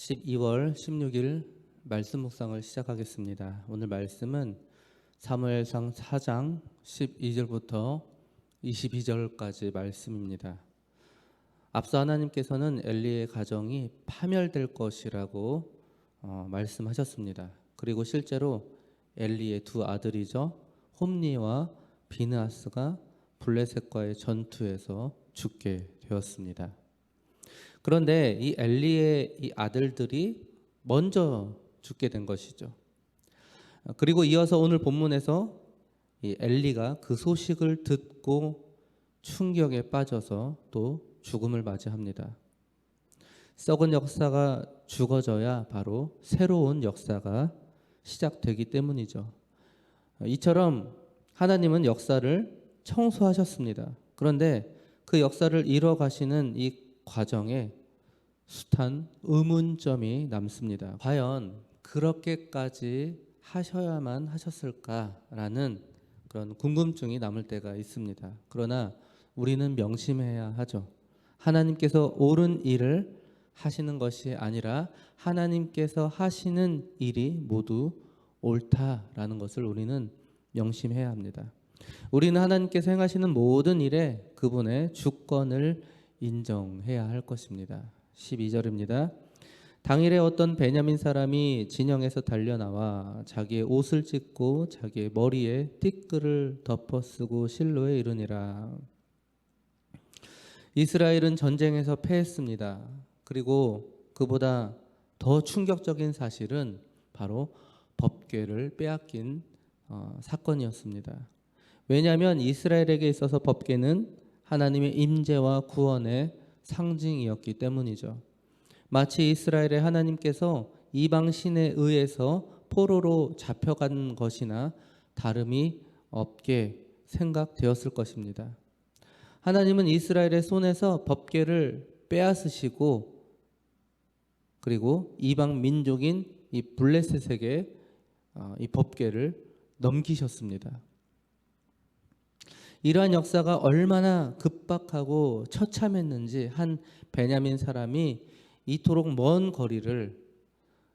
12월 16일 말씀 묵상을 시작하겠습니다. 오늘 말씀은 사무엘상 4장 12절부터 22절까지 말씀입니다. 앞서 하나님께서는 엘리의 가정이 파멸될 것이라고 어, 말씀하셨습니다. 그리고 실제로 엘리의 두 아들이죠. 홈니와 비느하스가 블레셋과의 전투에서 죽게 되었습니다. 그런데 이 엘리의 이 아들들이 먼저 죽게 된 것이죠. 그리고 이어서 오늘 본문에서 이 엘리가 그 소식을 듣고 충격에 빠져서 또 죽음을 맞이합니다. 썩은 역사가 죽어져야 바로 새로운 역사가 시작되기 때문이죠. 이처럼 하나님은 역사를 청소하셨습니다. 그런데 그 역사를 이뤄가시는 이 과정에 숱한 의문점이 남습니다. 과연 그렇게까지 하셔야만 하셨을까라는 그런 궁금증이 남을 때가 있습니다. 그러나 우리는 명심해야 하죠. 하나님께서 옳은 일을 하시는 것이 아니라 하나님께서 하시는 일이 모두 옳다라는 것을 우리는 명심해야 합니다. 우리는 하나님께서 행하시는 모든 일에 그분의 주권을 인정해야 할 것입니다. 12절입니다. 당일에 어떤 베냐민 사람이 진영에서 달려나와 자기의 옷을 찢고 자기의 머리에 띠끌을 덮어쓰고 실로에 이르니라. 이스라엘은 전쟁에서 패했습니다. 그리고 그보다 더 충격적인 사실은 바로 법궤를 빼앗긴 어, 사건이었습니다. 왜냐하면 이스라엘에게 있어서 법궤는 하나님의 임재와 구원의 상징이었기 때문이죠. 마치 이스라엘의 하나님께서 이방 신에 의해서 포로로 잡혀간 것이나 다름이 없게 생각되었을 것입니다. 하나님은 이스라엘의 손에서 법궤를 빼앗으시고 그리고 이방 민족인 이 블레셋에게 어, 이 법궤를 넘기셨습니다. 이러한 역사가 얼마나 급박하고 처참했는지 한 베냐민 사람이 이토록 먼 거리를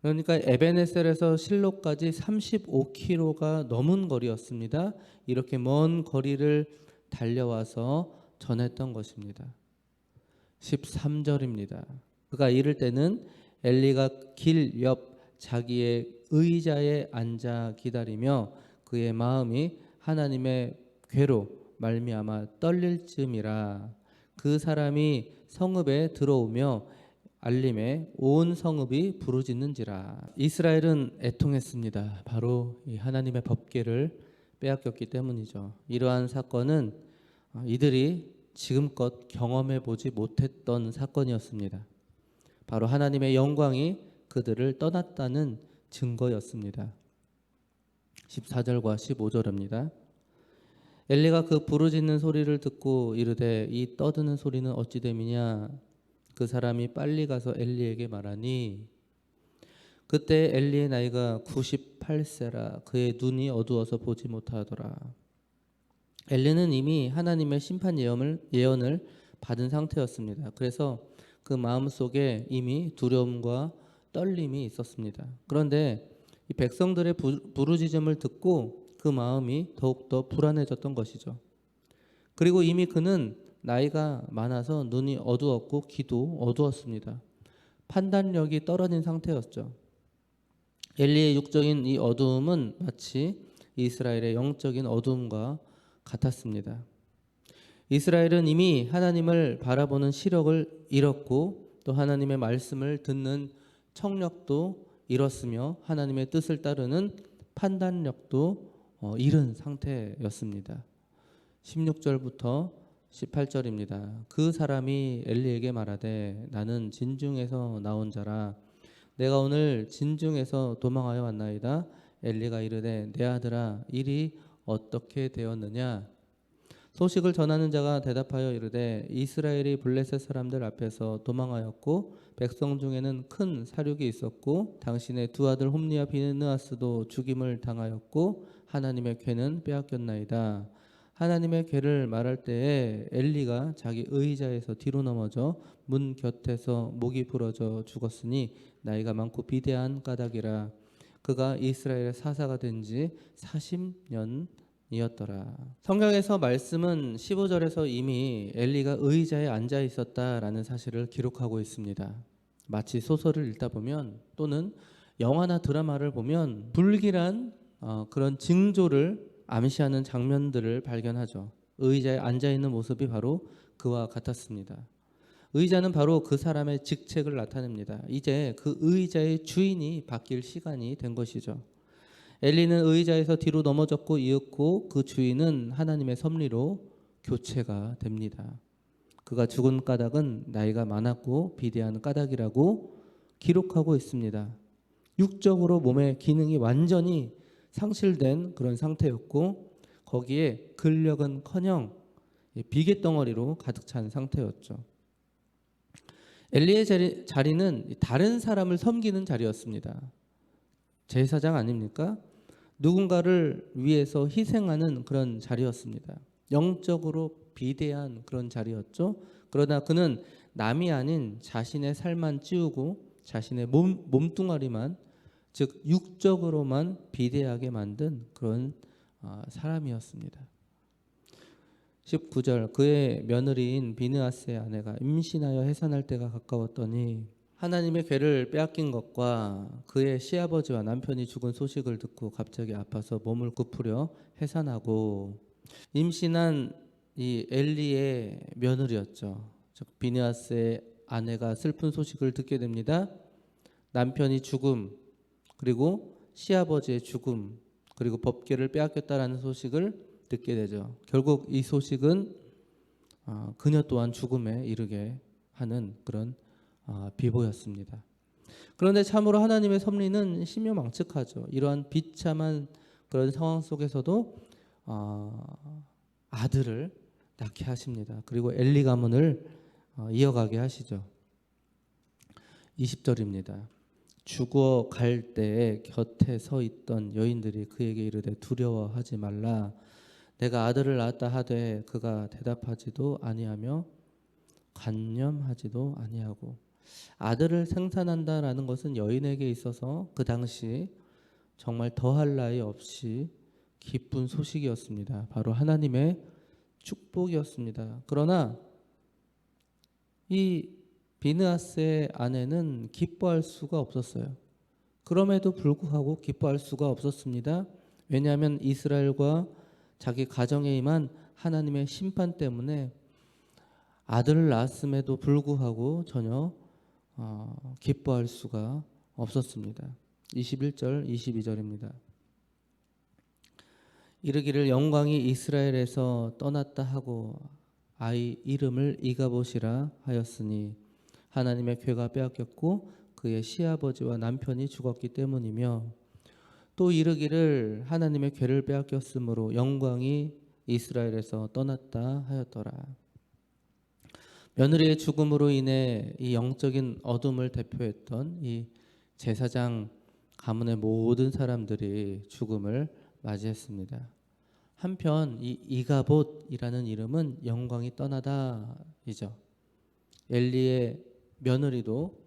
그러니까 에베네셀에서 실로까지 35km가 넘은 거리였습니다. 이렇게 먼 거리를 달려와서 전했던 것입니다. 13절입니다. 그가 이를 때는 엘리가 길 옆 자기의 의자에 앉아 기다리며 그의 마음이 하나님의 괴로 말미암아 떨릴 즈음이라 그 사람이 성읍에 들어오며 알림에 온 성읍이 부르짖는지라 이스라엘은 애통했습니다. 바로 이 하나님의 법궤를 빼앗겼기 때문이죠. 이러한 사건은 이들이 지금껏 경험해 보지 못했던 사건이었습니다. 바로 하나님의 영광이 그들을 떠났다는 증거였습니다. 14절과 15절입니다. 엘리가 그 부르짖는 소리를 듣고 이르되 이 떠드는 소리는 어찌 됨이냐 그 사람이 빨리 가서 엘리에게 말하니 그때 엘리의 나이가 98세라 그의 눈이 어두워서 보지 못하더라 엘리는 이미 하나님의 심판 예언을 예언을 받은 상태였습니다. 그래서 그 마음 속에 이미 두려움과 떨림이 있었습니다. 그런데 이 백성들의 부르짖음을 듣고 그 마음이 더욱더 불안해졌던 것이죠. 그리고 이미 그는 나이가 많아서 눈이 어두웠고 귀도 어두웠습니다. 판단력이 떨어진 상태였죠. 엘리의 육적인 이 어두움은 마치 이스라엘의 영적인 어두움과 같았습니다. 이스라엘은 이미 하나님을 바라보는 시력을 잃었고 또 하나님의 말씀을 듣는 청력도 잃었으며 하나님의 뜻을 따르는 판단력도 어, 잃은 상태였습니다. 16절부터 18절입니다. 그 사람이 엘리에게 말하되 나는 진중에서 나온 자라 내가 오늘 진중에서 도망하여 왔나이다. 엘리가 이르되 내 아들아 일이 어떻게 되었느냐 소식을 전하는 자가 대답하여 이르되 이스라엘이 블레셋 사람들 앞에서 도망하였고 백성 중에는 큰 사륙이 있었고 당신의 두 아들 홈리와 비느하스도 죽임을 당하였고 하나님의 괴는 빼앗겼나이다. 하나님의 괴를 말할 때에 엘리가 자기 의자에서 뒤로 넘어져 문 곁에서 목이 부러져 죽었으니 나이가 많고 비대한 까닭이라 그가 이스라엘의 사사가 된 지 40년 이었더라. 성경에서 말씀은 15절에서 이미 엘리가 의자에 앉아 있었다라는 사실을 기록하고 있습니다. 마치 소설을 읽다 보면 또는 영화나 드라마를 보면 불길한 어, 그런 징조를 암시하는 장면들을 발견하죠. 의자에 앉아 있는 모습이 바로 그와 같았습니다. 의자는 바로 그 사람의 직책을 나타냅니다. 이제 그 의자의 주인이 바뀔 시간이 된 것이죠. 엘리는 의자에서 뒤로 넘어졌고 이윽고 그 주인은 하나님의 섭리로 교체가 됩니다. 그가 죽은 까닭은 나이가 많았고 비대한 까닭이라고 기록하고 있습니다. 육적으로 몸의 기능이 완전히 상실된 그런 상태였고 거기에 근력은커녕 비계 덩어리로 가득 찬 상태였죠. 엘리의 자리, 자리는 다른 사람을 섬기는 자리였습니다. 제사장 아닙니까? 누군가를 위해서 희생하는 그런 자리였습니다. 영적으로 비대한 그런 자리였죠. 그러나 그는 남이 아닌 자신의 살만 찌우고 자신의 몸, 몸뚱아리만 즉 육적으로만 비대하게 만든 그런 어, 사람이었습니다. 19절 그의 며느리인 비느아스의 아내가 임신하여 해산할 때가 가까웠더니 하나님의 괴를 빼앗긴 것과 그의 시아버지와 남편이 죽은 소식을 듣고 갑자기 아파서 몸을 굽으려 해산하고 임신한 이 엘리의 며느리였죠. 즉 비느아스의 아내가 슬픈 소식을 듣게 됩니다. 남편이 죽음 그리고 시아버지의 죽음 그리고 법계를 빼앗겼다라는 소식을 듣게 되죠. 결국 이 소식은 어, 그녀 또한 죽음에 이르게 하는 그런 어, 비보였습니다. 그런데 참으로 하나님의 섭리는 심요망측하죠. 이러한 비참한 그런 상황 속에서도 어, 아들을 낳게 하십니다. 그리고 엘리 가문을 이어가게 하시죠. 20절입니다. 죽어 갈 때에 곁에 서 있던 여인들이 그에게 이르되 두려워하지 말라 내가 아들을 낳았다 하되 그가 대답하지도 아니하며 관념하지도 아니하고 아들을 생산한다라는 것은 여인에게 있어서 그 당시 정말 더할 나위 없이 기쁜 소식이었습니다. 바로 하나님의 축복이었습니다. 그러나 이 비느아스의 아내는 기뻐할 수가 없었어요. 그럼에도 불구하고 기뻐할 수가 없었습니다. 왜냐하면 이스라엘과 자기 가정에 임한 하나님의 심판 때문에 아들을 낳았음에도 불구하고 전혀 어, 기뻐할 수가 없었습니다. 21절, 22절입니다. 이르기를 영광이 이스라엘에서 떠났다 하고 아이 이름을 이가봇이라 하였으니 하나님의 괴가 빼앗겼고 그의 시아버지와 남편이 죽었기 때문이며 또 이르기를 하나님의 괴를 빼앗겼으므로 영광이 이스라엘에서 떠났다 하였더라. 며느리의 죽음으로 인해 이 영적인 어둠을 대표했던 이 제사장 가문의 모든 사람들이 죽음을 맞이했습니다. 한편 이 이가봇이라는 이름은 영광이 떠나다이죠. 엘리의 며느리도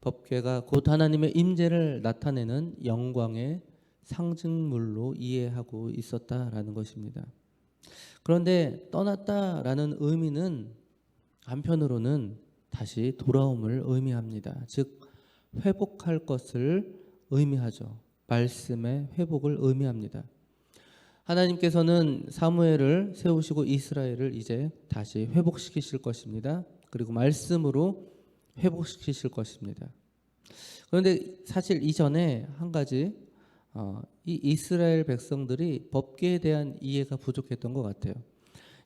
법궤가 곧 하나님의 임재를 나타내는 영광의 상징물로 이해하고 있었다라는 것입니다. 그런데 떠났다라는 의미는 한편으로는 다시 돌아옴을 의미합니다. 즉 회복할 것을 의미하죠. 말씀의 회복을 의미합니다. 하나님께서는 사무엘을 세우시고 이스라엘을 이제 다시 회복시키실 것입니다. 그리고 말씀으로 회복시키실 것입니다. 그런데 사실 이전에 한 가지 어, 이 이스라엘 백성들이 법계에 대한 이해가 부족했던 것 같아요.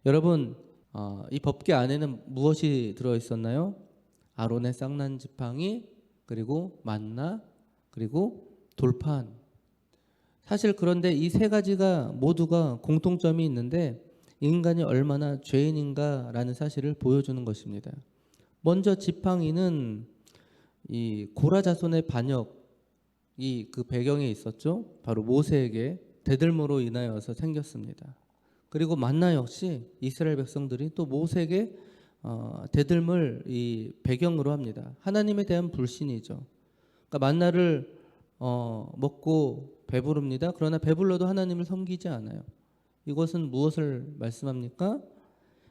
여러분 어, 이 법계 안에는 무엇이 들어 있었나요? 아론의 쌍난 지팡이 그리고 만나 그리고 돌판. 사실 그런데 이 세 가지가 모두가 공통점이 있는데 인간이 얼마나 죄인인가라는 사실을 보여주는 것입니다. 먼저 지팡이는 이 고라 자손의 반역이 그 배경에 있었죠. 바로 모세에게 대들모로 인하여서 생겼습니다. 그리고 만나 역시 이스라엘 백성들이 또 모세에게 어, 대들물 이 배경으로 합니다. 하나님에 대한 불신이죠. 그러니까 만나를 어, 먹고 배부릅니다. 그러나 배불러도 하나님을 섬기지 않아요. 이것은 무엇을 말씀합니까?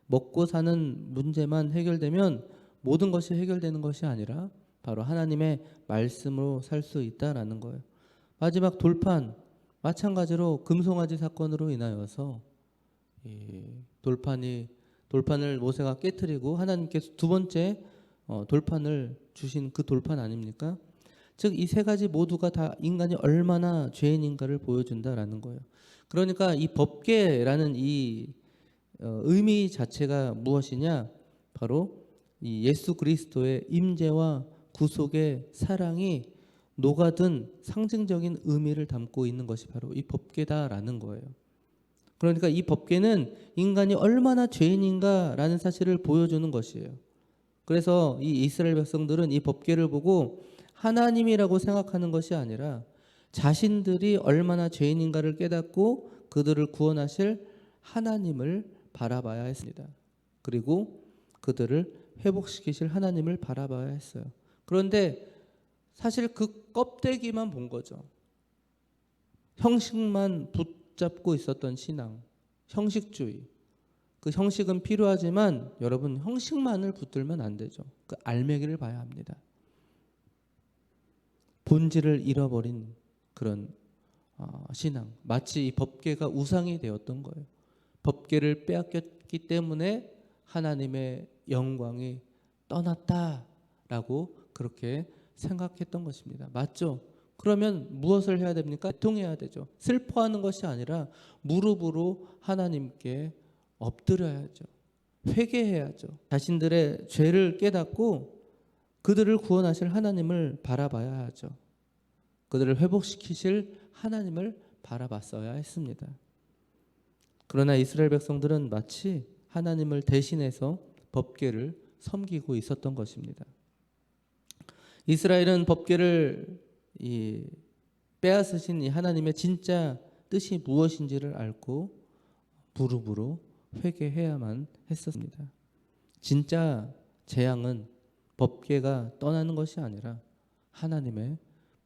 먹고 사는 문제만 해결되면 모든 것이 해결되는 것이 아니라 바로 하나님의 말씀으로 살 수 있다라는 거예요. 마지막 돌판 마찬가지로 금송아지 사건으로 인하여서 이 돌판이 돌판을 모세가 깨뜨리고 하나님께서 두 번째 어, 돌판을 주신 그 돌판 아닙니까? 즉 이 세 가지 모두가 다 인간이 얼마나 죄인인가를 보여준다라는 거예요. 그러니까 이 법계라는 이 어, 의미 자체가 무엇이냐? 바로 이 예수 그리스도의 임재와 구속의 사랑이 녹아든 상징적인 의미를 담고 있는 것이 바로 이 법계다라는 거예요. 그러니까 이 법계는 인간이 얼마나 죄인인가라는 사실을 보여주는 것이에요. 그래서 이 이스라엘 백성들은 이 법계를 보고 하나님이라고 생각하는 것이 아니라 자신들이 얼마나 죄인인가를 깨닫고 그들을 구원하실 하나님을 바라봐야 했습니다. 그리고 그들을 회복시키실 하나님을 바라봐야 했어요. 그런데 사실 그 껍데기만 본 거죠. 형식만 붙잡고 있었던 신앙, 형식주의. 그 형식은 필요하지만 여러분 형식만을 붙들면 안 되죠. 그 알맹이를 봐야 합니다. 본질을 잃어버린 그런 어, 신앙, 마치 이 법계가 우상이 되었던 거예요. 법계를 빼앗겼기 때문에 하나님의 영광이 떠났다라고 그렇게 생각했던 것입니다. 맞죠? 그러면 무엇을 해야 됩니까? 통해야 되죠. 슬퍼하는 것이 아니라 무릎으로 하나님께 엎드려야죠. 회개해야죠. 자신들의 죄를 깨닫고 그들을 구원하실 하나님을 바라봐야 하죠. 그들을 회복시키실 하나님을 바라봤어야 했습니다. 그러나 이스라엘 백성들은 마치 하나님을 대신해서 법계를 섬기고 있었던 것입니다. 이스라엘은 법계를 이 빼앗으신 이 하나님의 진짜 뜻이 무엇인지를 알고 무릎으로 회개해야만 했었습니다. 진짜 재앙은 법계가 떠나는 것이 아니라 하나님의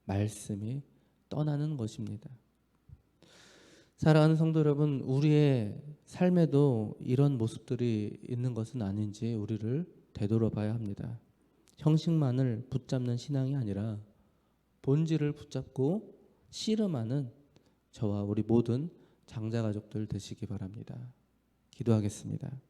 말씀이 떠나는 것입니다. 사랑하는 성도 여러분, 우리의 삶에도 이런 모습들이 있는 것은 아닌지 우리를 되돌아봐야 합니다. 형식만을 붙잡는 신앙이 아니라 본질을 붙잡고 씨름하는 저와 우리 모든 장자 가족들 되시기 바랍니다. 기도하겠습니다.